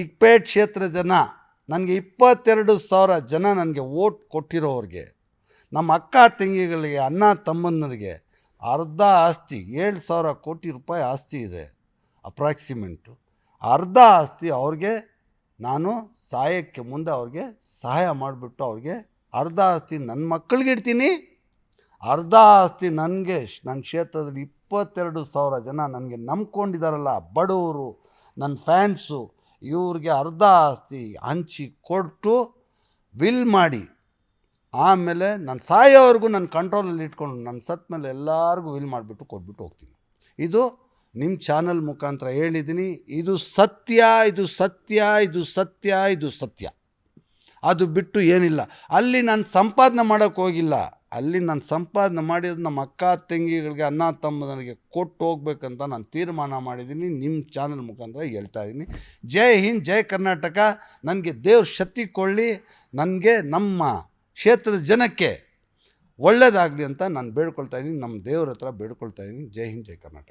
ಚಿಕ್ಕಪೇಟ್ ಕ್ಷೇತ್ರ ಜನ ನನಗೆ ಇಪ್ಪತ್ತೆರಡು ಸಾವಿರ ಜನ ನನಗೆ ಓಟ್ ಕೊಟ್ಟಿರೋರಿಗೆ, ನಮ್ಮ ಅಕ್ಕ ತಂಗಿಗಳಿಗೆ, ಅಣ್ಣ ತಮ್ಮಂದರಿಗೆ ಅರ್ಧ ಆಸ್ತಿ, ಏಳು ಸಾವಿರ ಕೋಟಿ ರೂಪಾಯಿ ಆಸ್ತಿ ಇದೆ, ಅಪ್ರಾಕ್ಸಿಮೆಂಟು. ಅರ್ಧ ಆಸ್ತಿ ಅವ್ರಿಗೆ, ನಾನು ಸಹಾಯಕ್ಕೆ ಮುಂದೆ ಅವ್ರಿಗೆ ಸಹಾಯ ಮಾಡಿಬಿಟ್ಟು ಅವ್ರಿಗೆ ಅರ್ಧ ಆಸ್ತಿ ನನ್ನ ಮಕ್ಕಳಿಗೆ ಇಡ್ತೀನಿ. ಅರ್ಧ ಆಸ್ತಿ ನನಗೆ, ನನ್ನ ಕ್ಷೇತ್ರದಲ್ಲಿ ಇಪ್ಪತ್ತೆರಡು ಸಾವಿರ ಜನ ನನಗೆ ನಂಬ್ಕೊಂಡಿದ್ದಾರಲ್ಲ ಬಡವರು, ನನ್ನ ಫ್ಯಾನ್ಸು ಇವ್ರಿಗೆ ಅರ್ಧ ಆಸ್ತಿ ಹಂಚಿ ಕೊಟ್ಟು ವಿಲ್ ಮಾಡಿ. ಆಮೇಲೆ ನಾನು ಸಾಯೋವರೆಗೂ ನನ್ನ ಕಂಟ್ರೋಲಲ್ಲಿ ಇಟ್ಕೊಂಡು ನನ್ನ ಸತ್ ಮೇಲೆ ಎಲ್ಲರಿಗೂ ವಿಲ್ ಮಾಡಿಬಿಟ್ಟು ಕೊಟ್ಬಿಟ್ಟು ಹೋಗ್ತೀನಿ. ಇದು ನಿಮ್ಮ ಚಾನಲ್ ಮುಖಾಂತರ ಹೇಳಿದ್ದೀನಿ. ಇದು ಸತ್ಯ ಇದು ಸತ್ಯ ಇದು ಸತ್ಯ ಇದು ಸತ್ಯ. ಅದು ಬಿಟ್ಟು ಏನಿಲ್ಲ. ಅಲ್ಲಿ ನಾನು ಸಂಪಾದನೆ ಮಾಡೋಕ್ಕೆ ಹೋಗಿಲ್ಲ. ಅಲ್ಲಿ ನಾನು ಸಂಪಾದನೆ ಮಾಡಿದ ನಮ್ಮ ಅಕ್ಕ ತಂಗಿಗಳಿಗೆ, ಅಣ್ಣ ನನಗೆ ಕೊಟ್ಟು ಹೋಗ್ಬೇಕಂತ ನಾನು ತೀರ್ಮಾನ ಮಾಡಿದ್ದೀನಿ. ನಿಮ್ಮ ಚಾನಲ್ ಮುಖಾಂತರ ಹೇಳ್ತಾ ಇದ್ದೀನಿ. ಜೈ ಹಿಂದ್, ಜೈ ಕರ್ನಾಟಕ. ನನಗೆ ದೇವ್ರ ಶಕ್ತಿ ಕೊಳ್ಳಿ ನನಗೆ ನಮ್ಮ ಕ್ಷೇತ್ರದ ಜನಕ್ಕೆ ಒಳ್ಳೆಯದಾಗಲಿ ಅಂತ ನಾನು ಬೇಡ್ಕೊಳ್ತಾ ಇದ್ದೀನಿ. ನಮ್ಮ ದೇವ್ರ ಹತ್ರ ಬೇಡ್ಕೊಳ್ತಾ ಇದ್ದೀನಿ. ಜೈ ಹಿಂದ್, ಜೈ ಕರ್ನಾಟಕ.